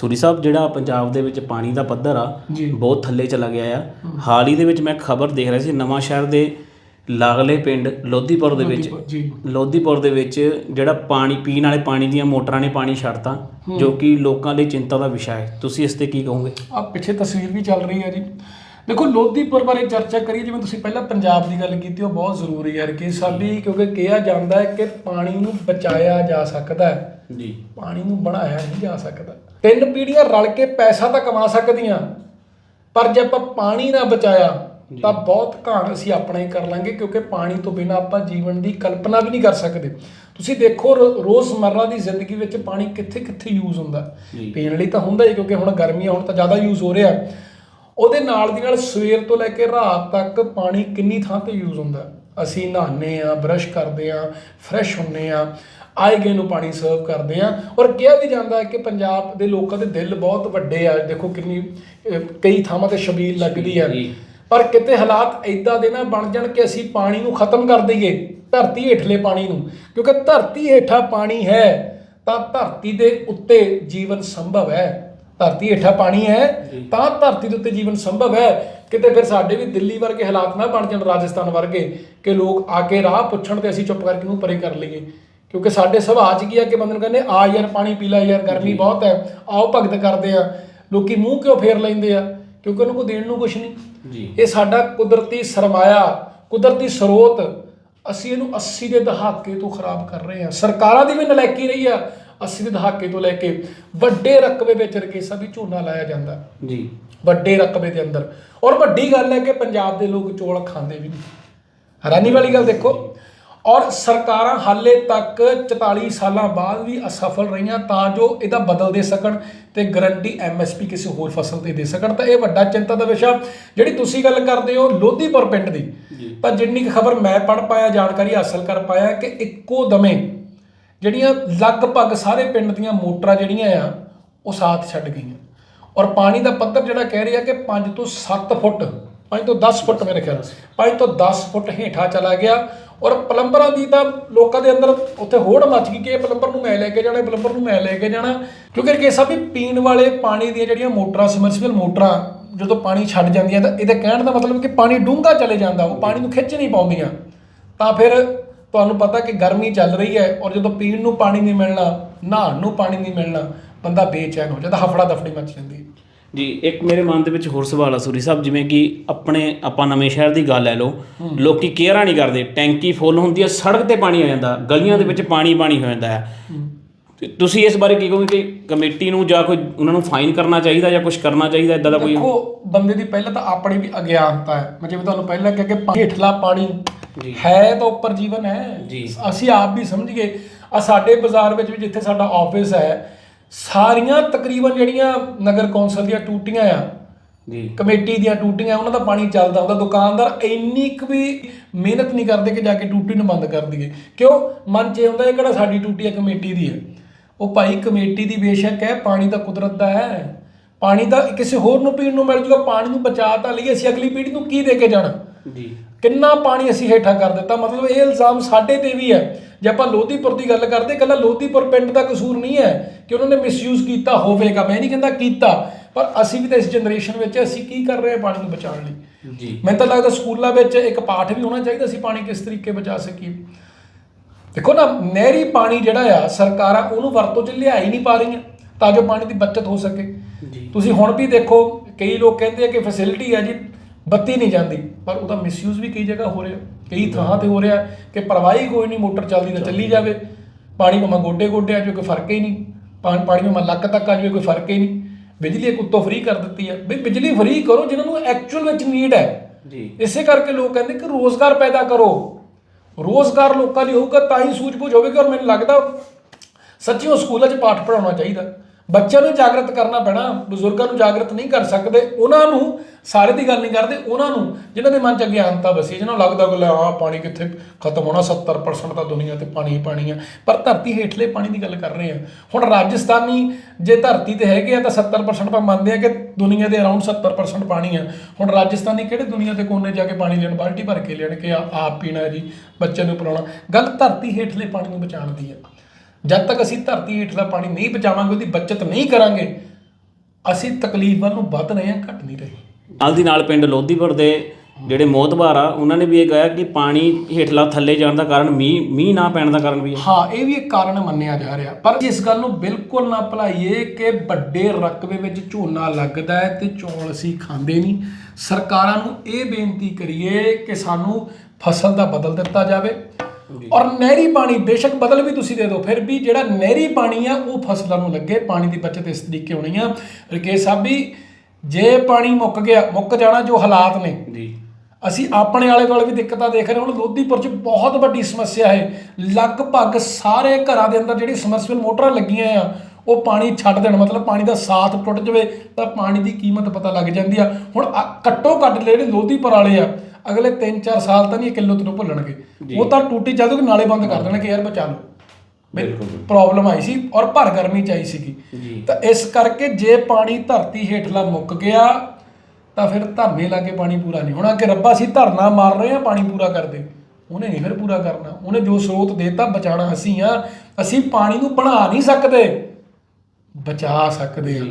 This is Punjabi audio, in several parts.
ਸੂਰੀ ਸਾਹਿਬ ਜਿਹੜਾ ਪੰਜਾਬ ਦੇ ਵਿੱਚ ਪਾਣੀ ਦਾ ਪੱਧਰ ਆ। ਬਹੁਤ ਥੱਲੇ ਚਲਾ ਗਿਆ ਆ। ਹਾਲ ਹੀ ਦੇ ਵਿੱਚ ਮੈਂ ਖਬਰ ਦੇਖ ਰਿਹਾ ਸੀ ਨਵਾਂ ਸ਼ਹਿਰ ਦੇ ਲਾਗਲੇ ਪਿੰਡ ਲੋਧੀਪੁਰ ਦੇ ਵਿੱਚ। ਲੋਧੀਪੁਰ ਦੇ ਵਿੱਚ ਜਿਹੜਾ ਪਾਣੀ ਪੀਣ ਵਾਲੇ ਪਾਣੀ ਦੀਆਂ ਮੋਟਰਾਂ ਨੇ ਪਾਣੀ ਛੱਡਤਾ ਜੋ ਕਿ ਲੋਕਾਂ ਲਈ ਚਿੰਤਾ ਦਾ ਵਿਸ਼ਾ ਹੈ। ਤੁਸੀਂ ਇਸ ਤੇ ਕੀ ਕਹੋਗੇ? ਆ ਪਿੱਛੇ ਤਸਵੀਰ ਵੀ ਚੱਲ ਰਹੀ ਹੈ ਜੀ। ਦੇਖੋ ਲੋਧੀਪੁਰ ਬਾਰੇ ਚਰਚਾ ਕਰੀਏ ਜਿਵੇਂ ਤੁਸੀਂ ਪਹਿਲਾਂ ਪੰਜਾਬ ਦੀ ਗੱਲ ਕੀਤੀ ਉਹ ਬਹੁਤ ਜ਼ਰੂਰੀ ਹੈ ਕਿ ਸਾਡੀ ਕਿਉਂਕਿ ਕਿਹਾ ਜਾਂਦਾ ਹੈ ਕਿ ਪਾਣੀ ਨੂੰ ਬਚਾਇਆ ਜਾ ਸਕਦਾ ਹੈ। ਜੀ। ਪਾਣੀ ਨੂੰ ਬਣਾਇਆ ਨਹੀਂ ਜਾ ਸਕਦਾ। ਤਿੰਨ ਪੀੜ੍ਹੀਆਂ ਰਲ ਕੇ ਪੈਸਾ ਤਾਂ ਕਮਾ ਸਕਦੀਆਂ ਪਰ ਜੇ ਆਪਾਂ ਪਾਣੀ ਨਾ ਬਚਾਇਆ ਤਾਂ ਬਹੁਤ ਘਾਣ ਅਸੀਂ ਆਪਣਾ ਹੀ ਕਰ ਲਾਂਗੇ ਕਿਉਂਕਿ ਪਾਣੀ ਤੋਂ ਬਿਨਾਂ ਆਪਾਂ ਜੀਵਨ ਦੀ ਕਲਪਨਾ ਵੀ ਨਹੀਂ ਕਰ ਸਕਦੇ। ਤੁਸੀਂ ਦੇਖੋ ਰੋਜ਼ਮਰਰਾ ਦੀ ਜ਼ਿੰਦਗੀ ਵਿੱਚ ਪਾਣੀ ਕਿੱਥੇ ਕਿੱਥੇ ਯੂਜ਼ ਹੁੰਦਾ। ਪੀਣ ਲਈ ਤਾਂ ਹੁੰਦਾ ਹੀ ਕਿਉਂਕਿ ਹੁਣ ਗਰਮੀਆਂ ਹੁਣ ਤਾਂ ਜ਼ਿਆਦਾ ਯੂਜ਼ ਹੋ ਰਿਹਾ। ਉਹਦੇ ਨਾਲ ਦੀ ਨਾਲ ਸਵੇਰ ਤੋਂ ਲੈ ਕੇ ਰਾਤ ਤੱਕ ਪਾਣੀ ਕਿੰਨੀ ਥਾਂ ਤੇ ਯੂਜ਼ ਹੁੰਦਾ। ਅਸੀਂ ਨਹਾਉਂਦੇ ਆ ਬਰਸ਼ ਕਰਦੇ ਆ ਫਰੈਸ਼ ਹੁੰਨੇ ਆ ਆਏ ਗਏ ਨੂੰ ਪਾਣੀ ਸਰਵ ਕਰਦੇ ਆ। ਔਰ ਕਿਹਾ ਵੀ ਜਾਂਦਾ ਹੈ ਕਿ ਪੰਜਾਬ ਦੇ ਲੋਕਾਂ ਦੇ ਦਿਲ ਬਹੁਤ ਵੱਡੇ ਆ। ਦੇਖੋ ਕਿੰਨੀ ਅਹ, ਕਈ ਥਾਵਾਂ ਤੇ ਛਬੀਲ ਲੱਗਦੀ ਹੈ ਜੀ। ਪਰ ਕਿਤੇ ਹਾਲਾਤ ਇਦਾਂ ਦੇ ਨਾ ਬਣ ਜਾਣ ਕਿ ਅਸੀਂ ਪਾਣੀ ਨੂੰ ਖਤਮ ਕਰ ਦਈਏ ਧਰਤੀ ਹੇਠਲੇ ਪਾਣੀ ਨੂੰ। ਕਿਉਂਕਿ ਧਰਤੀ ਹੇਠਾਂ ਪਾਣੀ ਹੈ ਤਾਂ ਧਰਤੀ ਦੇ ਉੱਤੇ ਜੀਵਨ ਸੰਭਵ ਹੈ। ਧਰਤੀ ਹੇਠਾਂ ਪਾਣੀ ਹੈ ਤਾਂ ਧਰਤੀ ਦੇ ਉੱਤੇ ਜੀਵਨ ਸੰਭਵ ਹੈ। ਕਿਤੇ ਫਿਰ ਸਾਡੇ ਵੀ ਦਿੱਲੀ ਵਰਗੇ ਹਾਲਾਤ ਨਾ ਬਣ ਜਾਣ ਰਾਜਸਥਾਨ ਵਰਗੇ ਕਿ ਲੋਕ ਆ ਕੇ ਰਾਹ ਪੁੱਛਣ ਤੇ ਅਸੀਂ ਚੁੱਪ ਕਰਕੇ ਨੂੰ ਪਰੇ ਕਰ ਲਈਏ। ਕਿਉਂਕਿ ਸਾਡੇ ਸੁਭਾਅ 'ਚ ਕੀ ਆ ਕਿ ਬੰਦੇ ਨੂੰ ਕਹਿੰਦੇ ਆ ਯਾਰ ਪਾਣੀ ਪੀ ਲੈ ਯਾਰ ਗਰਮੀ ਬਹੁਤ ਹੈ ਆਓ ਭਗਤ ਕਰਦੇ ਆ। ਲੋਕੀ ਮੂੰਹ ਕਿਉਂ ਫੇਰ ਲੈਂਦੇ ਆ? ਕਿਉਂਕਿ ਉਹਨੂੰ ਕੋਈ ਦੇਣ ਨੂੰ ਕੁਝ ਨਹੀਂ। ਜੀ। ਇਹ ਸਾਡਾ ਕੁਦਰਤੀ ਸਰਮਾਇਆ ਕੁਦਰਤੀ ਸਰੋਤ ਅਸੀਂ ਇਹਨੂੰ 80 ਦੇ ਦਹਾਕੇ ਤੋਂ ਖਰਾਬ ਕਰ ਰਹੇ ਹਾਂ ਸਰਕਾਰਾਂ ਦੀ ਵੀ ਨਲਾਇਕੀ ਰਹੀ ਆ 80 ਦੇ ਦਹਾਕੇ ਤੋਂ ਲੈ ਕੇ ਵੱਡੇ ਰਕਬੇ ਵਿੱਚ ਰਕੇਸਾ ਵੀ ਝੋਨਾ ਲਾਇਆ ਜਾਂਦਾ। ਜੀ। ਵੱਡੇ ਰਕਬੇ ਦੇ ਅੰਦਰ। ਔਰ ਵੱਡੀ ਗੱਲ ਹੈ ਕਿ ਪੰਜਾਬ ਦੇ ਲੋਕ ਚੌਲ ਖਾਂਦੇ ਵੀ ਨਹੀਂ। ਹੈਰਾਨੀ ਵਾਲੀ ਗੱਲ ਦੇਖੋ। ਔਰ ਸਰਕਾਰਾਂ ਹਾਲੇ ਤੱਕ 44 ਸਾਲਾਂ ਬਾਅਦ ਵੀ ਅਸਫਲ ਰਹੀਆਂ ਤਾਂ ਜੋ ਇਹਦਾ ਬਦਲ ਦੇ ਸਕਣ ਤੇ ਗਰੰਟੀ ਐਮਐਸਪੀ ਕਿਸੇ ਹੋਰ ਫਸਲ ਤੇ ਦੇ ਸਕਣ। ਤਾਂ ਇਹ ਵੱਡਾ ਚਿੰਤਾ ਦਾ ਵਿਸ਼ਾ। ਜਿਹੜੀ ਤੁਸੀਂ ਗੱਲ ਕਰਦੇ ਹੋ ਲੋਧੀਪੁਰ ਪਿੰਡ ਦੀ ਤਾਂ ਜਿੰਨੀ ਕੁ ਖਬਰ ਮੈਂ ਪੜ ਪਾਇਆ ਜਾਣਕਾਰੀ ਹਾਸਲ ਕਰ ਪਾਇਆ ਕਿ ਇੱਕੋ ਦਮੇ ਜਿਹੜੀਆਂ ਲਗਭਗ ਸਾਰੇ ਪਿੰਡ ਦੀਆਂ ਮੋਟਰਾਂ ਜਿਹੜੀਆਂ ਆ ਉਹ ਸਾਥ ਛੱਡ ਗਈਆਂ। ਔਰ ਪਾਣੀ ਦਾ ਪੱਧਰ ਜਿਹੜਾ ਕਹਿ ਰਿਹਾ ਕਿ 5 ਤੋਂ 7 ਫੁੱਟ 5 ਤੋਂ 10 ਫੁੱਟ ਮੇਰੇ ਖਿਆਲ 5 ਤੋਂ 10 ਫੁੱਟ ਹੇਠਾਂ ਚਲਾ ਗਿਆ। ਔਰ ਪਲੰਬਰਾਂ ਦੀ ਤਾਂ ਲੋਕਾਂ ਦੇ ਅੰਦਰ ਉੱਥੇ ਹੋੜ ਮੱਚ ਗਈ ਕਿ ਇਹ ਪਲੰਬਰ ਨੂੰ ਮੈਂ ਲੈ ਕੇ ਜਾਣਾ, ਇਹ ਪਲੰਬਰ ਨੂੰ ਮੈਂ ਲੈ ਕੇ ਜਾਣਾ। ਕਿਉਂਕਿ ਕਿ ਸਭ ਵੀ ਪੀਣ ਵਾਲੇ ਪਾਣੀ ਦੀਆਂ ਜਿਹੜੀਆਂ ਮੋਟਰਾਂ ਸਮਰਸੀਬਲ ਮੋਟਰਾਂ ਜਦੋਂ ਪਾਣੀ ਛੱਡ ਜਾਂਦੀਆਂ ਤਾਂ ਇਹਦੇ ਕਹਿਣ ਦਾ ਮਤਲਬ ਕਿ ਪਾਣੀ ਡੂੰਘਾ ਚਲੇ ਜਾਂਦਾ, ਉਹ ਪਾਣੀ ਨੂੰ ਖਿੱਚ ਨਹੀਂ ਪਾਉਂਦੀਆਂ। ਤਾਂ ਫਿਰ ਤੁਹਾਨੂੰ ਪਤਾ ਕਿ ਗਰਮੀ ਚੱਲ ਰਹੀ ਹੈ ਔਰ ਜਦੋਂ ਪੀਣ ਨੂੰ ਪਾਣੀ ਨਹੀਂ ਮਿਲਣਾ, ਨਹਾਉਣ ਨੂੰ ਪਾਣੀ ਨਹੀਂ ਮਿਲਣਾ, ਬੰਦਾ ਬੇਚੈਨ ਹੋ ਜਾਂਦਾ ਹਫੜਾ ਦਫੜੀ ਮੱਚ ਜਾਂਦੀ ਹੈ। ਜੀ ਇੱਕ ਮੇਰੇ ਮਨ ਦੇ ਵਿੱਚ ਹੋਰ ਸਵਾਲ ਆ ਸੂਰੀ ਸਾਹਿਬ ਜਿਵੇਂ ਕਿ ਆਪਣੇ ਆਪਾਂ ਨਵੇਂ ਸ਼ਹਿਰ ਦੀ ਗੱਲ ਲੈ ਲਓ ਲੋਕੀ ਕੇਅਰਾਂ ਨਹੀਂ ਕਰਦੇ ਟੈਂਕੀ ਫੁੱਲ ਹੁੰਦੀ ਹੈ ਸੜਕ ਤੇ ਪਾਣੀ ਆ ਜਾਂਦਾ ਗਲੀਆਂ ਦੇ ਵਿੱਚ ਪਾਣੀ ਪਾਣੀ ਹੋ ਜਾਂਦਾ ਹੈ। ਤੁਸੀਂ ਇਸ ਬਾਰੇ ਕੀ ਕਹੋਗੇ ਕਿ ਕਮੇਟੀ ਨੂੰ ਜਾਂ ਕੋਈ ਉਹਨਾਂ ਨੂੰ ਫਾਈਨ ਕਰਨਾ ਚਾਹੀਦਾ ਜਾਂ ਕੁਝ ਕਰਨਾ ਚਾਹੀਦਾ ਇਦਾਂ ਦਾ ਕੋਈ ਦੇਖੋ ਬੰਦੇ ਦੀ ਪਹਿਲਾਂ ਤਾਂ ਆਪਣੀ ਵੀ ਅਗਿਆਨਤਾ ਹੈ। ਮੈਂ ਜਿਵੇਂ ਤੁਹਾਨੂੰ ਪਹਿਲਾਂ ਕਿਹਾ ਕਿ ਹੇਠਲਾ ਪਾਣੀ। ਹੈ ਤਾਂ ਉੱਪਰ ਜੀਵਨ ਹੈ। ਅਸੀਂ ਆਪ ਵੀ ਸਮਝ ਗਏ। ਆ ਸਾਡੇ ਬਾਜ਼ਾਰ ਵਿੱਚ ਵੀ ਜਿੱਥੇ ਸਾਡਾ ਆਫਿਸ ਹੈ ਸਾਰੀਆਂ ਤਕਰੀਬਨ ਜਿਹੜੀਆਂ ਨਗਰ ਕੌਂਸਲ ਦੀਆਂ ਟੂਟੀਆਂ ਆ ਜੀ। ਕਮੇਟੀ ਦੀਆਂ ਟੂਟੀਆਂ ਉਹਨਾਂ ਦਾ ਪਾਣੀ ਚੱਲਦਾ ਹੁੰਦਾ। ਦੁਕਾਨਦਾਰ ਇੰਨੀ ਕੁ ਵੀ ਮਿਹਨਤ ਨਹੀਂ ਕਰਦੇ ਕਿ ਜਾ ਕੇ ਟੂਟੀ ਨੂੰ ਬੰਦ ਕਰ ਦਈਏ। ਕਿਉਂ? ਮਨ 'ਚ ਇਹ ਹੁੰਦਾ ਇਹ ਕਿਹੜਾ ਸਾਡੀ ਟੂਟੀ ਹੈ ਕਮੇਟੀ ਦੀ ਹੈ ਉਹ ਭਾਈ ਕਮੇਟੀ ਦੀ ਬੇਸ਼ੱਕ ਹੈ ਪਾਣੀ ਤਾਂ ਕੁਦਰਤ ਦਾ ਹੈ। ਪਾਣੀ ਤਾਂ ਕਿਸੇ ਹੋਰ ਨੂੰ ਪੀਣ ਨੂੰ ਮਿਲ ਜੂਗਾ ਪਾਣੀ ਨੂੰ ਬਚਾ ਤਾਂ ਲਈਏ ਅਸੀਂ ਅਗਲੀ ਪੀੜ੍ਹੀ ਨੂੰ ਕੀ ਦੇ ਕੇ ਜਾਣਾ? ਜੀ। ਕਿੰਨਾ ਪਾਣੀ ਅਸੀਂ ਹੇਠਾਂ ਕਰ ਦਿੱਤਾ? ਮਤਲਬ ਇਹ ਇਲਜ਼ਾਮ ਸਾਡੇ ਤੇ ਵੀ ਹੈ। ਜੇ ਆਪਾਂ ਲੋਧੀਪੁਰ ਦੀ ਗੱਲ ਕਰਦੇ ਕੱਲਾ ਲੋਧੀਪੁਰ ਪਿੰਡ ਦਾ ਕਸੂਰ ਨਹੀਂ ਹੈ ਕਿ ਉਹਨਾਂ ਨੇ ਮਿਸਯੂਜ਼ ਕੀਤਾ ਹੋਵੇਗਾ। ਮੈਂ ਨਹੀਂ ਕਹਿੰਦਾ ਕੀਤਾ ਪਰ ਅਸੀਂ ਵੀ ਤਾਂ ਇਸ ਜਨਰੇਸ਼ਨ ਵਿੱਚ ਅਸੀਂ ਕੀ ਕਰ ਰਹੇ ਹਾਂ ਪਾਣੀ ਨੂੰ ਬਚਾਉਣ ਲਈ? ਜੀ। ਮੈਨੂੰ ਤਾਂ ਲੱਗਦਾ ਸਕੂਲਾਂ ਵਿੱਚ ਇੱਕ ਪਾਠ ਵੀ ਹੋਣਾ ਚਾਹੀਦਾ ਸੀ ਪਾਣੀ ਕਿਸ ਤਰੀਕੇ ਬਚਾ ਸਕੀਏ। ਦੇਖੋ ਨਾ ਨਹਿਰੀ ਪਾਣੀ ਜਿਹੜਾ ਆ ਸਰਕਾਰਾਂ ਉਹਨੂੰ ਵਰਤੋਂ 'ਚ ਲਿਆ ਹੀ ਨਹੀਂ ਪਾ ਰਹੀਆਂ ਤਾਂ ਜੋ ਪਾਣੀ ਦੀ ਬਚਤ ਹੋ ਸਕੇ। ਤੁਸੀਂ ਹੁਣ ਵੀ ਦੇਖੋ ਕਈ ਲੋਕ ਕਹਿੰਦੇ ਆ ਕਿ ਫੈਸਿਲਿਟੀ ਆ ਜੀ ਬੱਤੀ ਨਹੀਂ ਜਾਂਦੀ ਪਰ ਉਹਦਾ ਮਿਸਯੂਜ਼ ਵੀ ਕਈ ਜਗ੍ਹਾ ਹੋ ਰਿਹਾ ਕਈ ਥਾਂ ਤੇ ਹੋ ਰਿਹਾ ਕਿ ਪਰਵਾਹੀ ਕੋਈ ਨਹੀਂ ਮੋਟਰ ਚੱਲਦੀ ਤਾਂ ਚੱਲੀ ਜਾਵੇ। ਪਾਣੀ ਭਾਵੇਂ ਗੋਡੇ ਗੋਡੇ ਆ ਜਾਵੇ ਕੋਈ ਫ਼ਰਕ ਹੀ ਨਹੀਂ। ਪਾਣੀ ਪਾਣੀ ਭਾਵੇਂ ਲੱਕ ਤੱਕ ਆ ਜਾਵੇ ਕੋਈ ਫ਼ਰਕ ਹੀ ਨਹੀਂ। ਬਿਜਲੀ ਇੱਕ ਉੱਤੋਂ ਫ੍ਰੀ ਕਰ ਦਿੱਤੀ ਹੈ ਵੀ ਬਿਜਲੀ ਫ੍ਰੀ ਕਰੋ ਜਿਨ੍ਹਾਂ ਨੂੰ ਐਕਚੁਅਲ ਵਿੱਚ ਨੀਡ ਹੈ। ਜੀ। ਇਸੇ ਕਰਕੇ ਲੋਕ ਕਹਿੰਦੇ ਕਿ ਰੋਜ਼ਗਾਰ ਪੈਦਾ ਕਰੋ। ਰੋਜ਼ਗਾਰ ਲੋਕਾਂ ਲਈ ਹੋਊਗਾ ਤਾਂ ਹੀ ਸੂਝ-ਬੂਝ ਹੋਵੇਗੀ ਔਰ ਮੈਨੂੰ ਲੱਗਦਾ ਸੱਚੀ ਉਹ ਸਕੂਲਾਂ 'ਚ ਪਾਠ ਪੜਾਉਣਾ ਚਾਹੀਦਾ। ਬੱਚਿਆਂ ਨੂੰ ਜਾਗਰਤ ਕਰਨਾ ਪੈਣਾ, ਬਜ਼ੁਰਗਾਂ ਨੂੰ ਜਾਗਰਤ ਨਹੀਂ ਕਰ ਸਕਦੇ, ਉਹਨਾਂ ਨੂੰ ਸਾਰੇ ਦੀ ਗੱਲ ਨਹੀਂ ਕਰਦੇ, ਉਹਨਾਂ ਨੂੰ, ਜਿਨ੍ਹਾਂ ਦੇ ਮਨ 'ਚ ਅਗਿਆਨਤਾ ਵਸੀ ਜਿਹਨਾਂ ਨੂੰ ਲੱਗਦਾ ਕਿ ਲੈ ਪਾਣੀ ਕਿੱਥੇ ਖਤਮ ਹੋਣਾ 70% ਤਾਂ ਦੁਨੀਆ ਤੇ ਪਾਣੀ ਹੀ ਪਾਣੀ ਆ। ਪਰ ਧਰਤੀ ਹੇਠਲੇ ਪਾਣੀ ਦੀ ਗੱਲ ਕਰ ਰਹੇ ਹਾਂ ਹੁਣ ਰਾਜਸਥਾਨੀ ਜੇ ਧਰਤੀ ਤੇ ਹੈਗੇ ਆ ਤਾਂ 70% ਆਪਾਂ ਮੰਨਦੇ ਆ ਕਿ ਦੁਨੀਆ ਦੇ ਅਰਾਊਂਡ 70% ਪਾਣੀ ਆ। ਹੁਣ ਰਾਜਸਥਾਨੀ ਕਿਹੜੇ ਦੁਨੀਆ ਦੇ ਕੋਨੇ ਜਾ ਕੇ ਪਾਣੀ ਲੈਣ, ਬਾਲਟੀ ਭਰ ਕੇ ਲੈਣ ਕਿ ਆਪ ਪੀਣਾ ਜੀ, ਬੱਚਿਆਂ ਨੂੰ ਪਿਲਾਉਣਾ। ਗੱਲ ਧਰਤੀ ਹੇਠਲੇ ਪਾਣੀ ਨੂੰ ਬਚਾਉਣ ਦੀ ਆ। ਜਦ ਤੱਕ ਅਸੀਂ ਧਰਤੀ ਹੇਠਲਾ ਪਾਣੀ ਨਹੀਂ ਬਚਾਵਾਂਗੇ ਉਹਦੀ ਬਚਤ ਨਹੀਂ ਕਰਾਂਗੇ ਅਸੀਂ ਤਕਲੀਫ ਵੱਲ ਨੂੰ ਵੱਧ ਰਹੇ ਹਾਂ ਘਟ ਨਹੀਂ ਰਹੇ। ਨਾਲ ਦੀ ਨਾਲ ਪਿੰਡ ਲੋਧੀਪੁਰ ਦੇ ਜਿਹੜੇ ਮੋਤਬਾਰ ਆ ਉਹਨਾਂ ਨੇ ਵੀ ਇਹ ਕਿਹਾ ਕਿ ਪਾਣੀ ਹੇਠਲਾ ਥੱਲੇ ਜਾਣ ਦਾ ਕਾਰਨ ਮੀਂਹ ਮੀਂਹ ਨਾ ਪੈਣ ਦਾ ਕਾਰਨ ਵੀ ਹੈ। ਹਾਂ ਇਹ ਵੀ ਇੱਕ ਕਾਰਨ ਮੰਨਿਆ ਜਾ ਰਿਹਾ। ਪਰ ਇਸ ਗੱਲ ਨੂੰ ਬਿਲਕੁਲ ਨਾ ਭੁਲਾਈਏ ਕਿ ਵੱਡੇ ਰਕਬੇ ਵਿੱਚ ਝੋਨਾ ਲੱਗਦਾ ਹੈ ਤੇ ਚੌਲ ਅਸੀਂ ਖਾਂਦੇ ਨਹੀਂ। ਸਰਕਾਰਾਂ ਨੂੰ ਇਹ ਬੇਨਤੀ ਕਰੀਏ ਕਿ ਸਾਨੂੰ ਫਸਲ ਦਾ ਬਦਲ ਦਿੱਤਾ ਜਾਵੇ। ਔਰ ਨਹਿਰੀ ਪਾਣੀ ਬੇਸ਼ੱਕ ਬਦਲ ਵੀ ਤੁਸੀਂ ਦੇ ਦਿਓ ਫਿਰ ਵੀ ਜਿਹੜਾ ਨਹਿਰੀ ਪਾਣੀ ਆ ਉਹ ਫਸਲਾਂ ਨੂੰ ਲੱਗੇ ਪਾਣੀ ਦੀ ਬਚਤ ਇਸ ਤਰੀਕੇ ਹੋਣੀ ਆ। ਰਕੇਸ਼ ਸਾਹਿਬ ਵੀ ਜੇ ਪਾਣੀ ਮੁੱਕ ਗਿਆ ਮੁੱਕ ਜਾਣਾ ਜੋ ਹਾਲਾਤ ਨੇ। ਜੀ। ਅਸੀਂ ਆਪਣੇ ਆਲੇ ਦੁਆਲੇ ਵੀ ਦਿੱਕਤਾਂ ਦੇਖ ਰਹੇ ਹਾਂ। ਹੁਣ ਲੋਧੀਪੁਰ 'ਚ ਬਹੁਤ ਵੱਡੀ ਸਮੱਸਿਆ ਹੈ। ਲਗਭਗ ਸਾਰੇ ਘਰਾਂ ਦੇ ਅੰਦਰ ਜਿਹੜੀ ਸਮਰਸੀਬਲ ਮੋਟਰਾਂ ਲੱਗੀਆਂ ਆ ਉਹ ਪਾਣੀ ਛੱਡ ਦੇਣ। ਮਤਲਬ ਪਾਣੀ ਦਾ ਸਾਥ ਟੁੱਟ ਜਾਵੇ ਤਾਂ ਪਾਣੀ ਦੀ ਕੀਮਤ ਪਤਾ ਲੱਗ ਜਾਂਦੀ ਆ। ਹੁਣ ਘੱਟੋ ਘੱਟ ਜਿਹੜੇ ਲੋਧੀਪੁਰ ਵਾਲੇ ਆ ਅਗਲੇ 3-4 ਸਾਲ ਤਾਂ ਨਹੀਂ ਕਿਲੋ ਨੂੰ ਭੁੱਲਣਗੇ। ਉਹ ਤਾਂ ਟੂਟੀ ਚੱਲ ਕਿ ਨਾਲੇ ਬੰਦ ਕਰ ਦੇਣਗੇ ਯਾਰ ਬਚਾ ਲਓ। ਬਿਲਕੁਲ ਪ੍ਰੋਬਲਮ ਆਈ ਸੀ ਔਰ ਭਰ ਗਰਮੀ ਚ ਆਈ ਸੀਗੀ। ਤਾਂ ਇਸ ਕਰਕੇ ਜੇ ਪਾਣੀ ਧਰਤੀ ਹੇਠਲਾ ਮੁੱਕ ਗਿਆ ਤਾਂ ਫਿਰ ਧਰਨੇ ਲਾਗੇ ਪਾਣੀ ਪੂਰਾ ਨਹੀਂ ਹੋਣਾ। ਕਿ ਰੱਬਾ ਅਸੀਂ ਧਰਨਾ ਮਾਰ ਰਹੇ ਹਾਂ ਪਾਣੀ ਪੂਰਾ ਕਰ ਦੇ ਉਹਨੇ ਨਹੀਂ ਫਿਰ ਪੂਰਾ ਕਰਨਾ। ਉਹਨੇ ਜੋ ਸਰੋਤ ਦੇਤਾ ਬਚਾਣਾ ਅਸੀਂ ਆ ਅਸੀਂ ਪਾਣੀ ਨੂੰ ਬਣਾ ਨਹੀਂ ਸਕਦੇ। ਬਚਾ ਸਕਦੇ ਹਾਂ।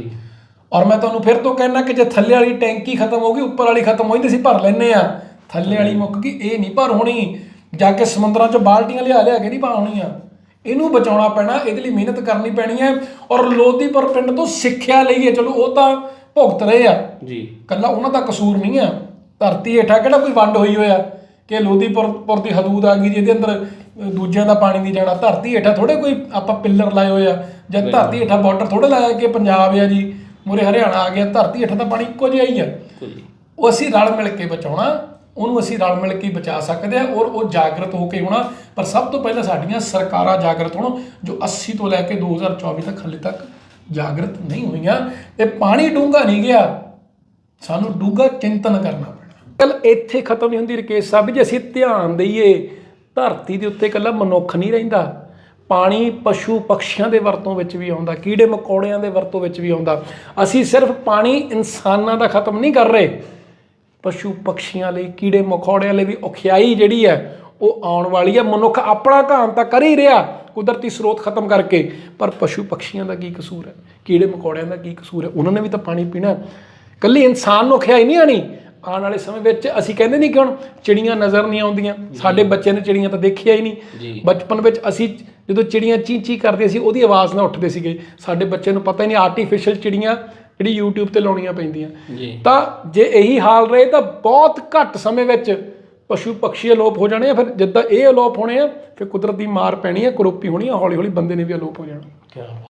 ਔਰ ਮੈਂ ਤੁਹਾਨੂੰ ਫਿਰ ਤੋਂ ਕਹਿਣਾ ਕਿ ਜੇ ਥੱਲੇ ਵਾਲੀ ਟੈਂਕੀ ਖਤਮ ਹੋ ਗਈ ਉੱਪਰ ਵਾਲੀ ਖਤਮ ਹੋਈ ਤੇ ਅਸੀਂ ਭਰ ਲੈਨੇ ਆ ਥੱਲੇ ਵਾਲੀ ਮੁੱਕ ਗਈ ਇਹ ਨਹੀਂ ਭਰ ਹੋਣੀ ਜਾ ਕੇ ਸਮੁੰਦਰਾਂ 'ਚ ਬਾਲਟੀਆਂ ਲਿਆ ਲਿਆ ਕੇ ਨਹੀਂ ਭਰ ਹੋਣੀਆਂ ਇਹਨੂੰ ਬਚਾਉਣਾ ਪੈਣਾ ਇਹਦੇ ਲਈ ਮਿਹਨਤ ਕਰਨੀ ਪੈਣੀ ਹੈ ਔਰ ਲੋਧੀਪੁਰ ਪਿੰਡ ਤੋਂ ਸਿੱਖਿਆ ਲਈਏ ਚਲੋ ਉਹ ਤਾਂ ਭੁਗਤ ਰਹੇ ਆ। ਜੀ। ਕੱਲਾ ਉਹਨਾਂ ਦਾ ਕਸੂਰ ਨਹੀਂ ਆ। ਧਰਤੀ ਹੇਠਾਂ ਕਿਹੜਾ ਕੋਈ ਵੰਡ ਹੋਈ ਹੋਇਆ ਕਿ ਲੋਧੀਪੁਰ ਪੁਰ ਦੀ ਹਦੂਦ ਆ ਗਈ ਜਿਹਦੇ ਅੰਦਰ ਅ, ਦੂਜਿਆਂ ਦਾ ਪਾਣੀ ਨਹੀਂ ਜਾਣਾ। ਧਰਤੀ ਹੇਠਾਂ ਥੋੜੇ ਕੋਈ ਆਪਾਂ ਪਿੱਲਰ ਲਾਏ ਹੋਏ ਆ। ਜਾਂ ਧਰਤੀ ਹੇਠਾਂ ਬਾਰਡਰ ਥੋੜੇ ਲਾਇਆ ਕਿ ਪੰਜਾਬ ਆ ਜੀ ਮੂਰੇ ਹਰਿਆਣਾ ਆ ਗਿਆ ਧਰਤੀ ਹੇਠਾਂ ਤਾਂ ਪਾਣੀ ਇੱਕੋ ਜਿਹਾ ਹੀ ਆ। ਜੀ। ਉਹ ਅਸੀਂ ਰਲ ਮਿਲ ਕੇ ਬਚਾਉਣਾ। ਉਹਨੂੰ ਅਸੀਂ ਰਲ ਮਿਲ ਕੇ ਬਚਾ ਸਕਦੇ ਆ ਔਰ ਉਹ ਜਾਗਰਤ ਹੋ ਕੇ ਹੋਣਾ। ਪਰ ਸਭ ਤੋਂ ਪਹਿਲਾਂ ਸਾਡੀਆਂ ਸਰਕਾਰਾਂ ਜਾਗਰਤ ਹੋਣ, ਜੋ 80 ਤੋਂ ਲੈ ਕੇ 2024 ਤੱਕ ਹਾਲੇ ਤੱਕ ਜਾਗਰਤ ਨਹੀਂ ਹੋਈਆਂ। ਤੇ ਪਾਣੀ ਡੂੰਘਾ ਨਹੀਂ ਗਿਆ। ਸਾਨੂੰ ਡੂੰਘਾ ਚਿੰਤਨ ਕਰਨਾ ਪੈਣਾ। ਕੱਲ ਇੱਥੇ ਖਤਮ ਨਹੀਂ ਹੁੰਦੀ ਰਕੇਸ਼ ਸਾਹਿਬ ਜੇ, ਅਸੀਂ ਧਿਆਨ ਦਈਏ। ਧਰਤੀ ਦੇ ਉੱਤੇ ਇਕੱਲਾ ਮਨੁੱਖ ਨਹੀਂ ਰਹਿੰਦਾ। ਪਾਣੀ ਪਸ਼ੂ ਪਕਸ਼ੀਆਂ ਦੇ ਵਰਤੋਂ ਵਿੱਚ ਵੀ ਆਉਂਦਾ, ਕੀੜੇ ਮਕੌੜਿਆਂ ਦੇ ਵਰਤੋਂ ਵਿੱਚ ਵੀ ਆਉਂਦਾ। ਅਸੀਂ ਸਿਰਫ ਪਾਣੀ ਇਨਸਾਨਾਂ ਦਾ ਖਤਮ ਨਹੀਂ ਕਰ ਰਹੇ। ਪਸ਼ੂ ਪਕਸ਼ੀਆਂ ਲਈ ਕੀੜੇ ਮਕੌੜਿਆਂ ਲਈ ਵੀ ਔਖਿਆਈ ਜਿਹੜੀ ਹੈ ਉਹ ਆਉਣ ਵਾਲੀ ਹੈ। ਮਨੁੱਖ ਆਪਣਾ ਘਾਣ ਤਾਂ ਕਰ ਹੀ ਰਿਹਾ ਕੁਦਰਤੀ ਸਰੋਤ ਖਤਮ ਕਰਕੇ। ਪਰ ਪਸ਼ੂ ਪਕਸ਼ੀਆਂ ਦਾ ਕੀ ਕਸੂਰ ਹੈ? ਕੀੜੇ ਮਕੌੜਿਆਂ ਦਾ ਕੀ ਕਸੂਰ ਹੈ? ਉਹਨਾਂ ਨੇ ਵੀ ਤਾਂ ਪਾਣੀ ਪੀਣਾ। ਕੱਲੀ ਇਨਸਾਨ ਨੂੰ ਔਖਿਆਈ ਨਹੀਂ ਆਣੀ ਆਉਣ ਵਾਲੇ ਸਮੇਂ ਵਿੱਚ ਅਸੀਂ ਕਹਿੰਦੇ ਨਹੀਂ ਕਿ ਹੁਣ ਚਿੜੀਆਂ ਨਜ਼ਰ ਨਹੀਂ ਆਉਂਦੀਆਂ। ਸਾਡੇ ਬੱਚਿਆਂ ਨੇ ਚਿੜੀਆਂ ਤਾਂ ਦੇਖੀਆਂ ਹੀ ਨਹੀਂ। ਬਚਪਨ ਵਿੱਚ ਅਸੀਂ ਜਦੋਂ ਚਿੜੀਆਂ ਚੀਂ ਚੀਂ ਕਰਦੀਆਂ ਸੀ ਉਹਦੀ ਆਵਾਜ਼ ਨਾਲ ਉੱਠਦੇ ਸੀਗੇ। ਸਾਡੇ ਬੱਚੇ ਨੂੰ ਪਤਾ ਹੀ ਨਹੀਂ ਆਰਟੀਫੀਸ਼ੀਅਲ ਚਿੜੀਆਂ ਜਿਹੜੀ YouTube ਤੇ ਲਾਉਣੀਆਂ ਪੈਂਦੀਆਂ। ਤਾਂ ਜੇ ਇਹੀ ਹਾਲ ਰਹੇ ਤਾਂ ਬਹੁਤ ਘੱਟ ਸਮੇਂ ਵਿੱਚ ਪਸ਼ੂ ਪੰਛੀ ਅਲੋਪ ਹੋ ਜਾਣੇ ਆ। ਫਿਰ ਜਿੱਦਾਂ ਇਹ ਅਲੋਪ ਹੋਣੇ ਆ ਫਿਰ ਕੁਦਰਤ ਦੀ ਮਾਰ ਪੈਣੀ ਆ ਕਰੋਪੀ ਹੋਣੀ ਆ ਹੌਲੀ ਹੌਲੀ ਬੰਦੇ ਨੇ ਵੀ ਅਲੋਪ ਹੋ ਜਾਣਾ। ਕੀ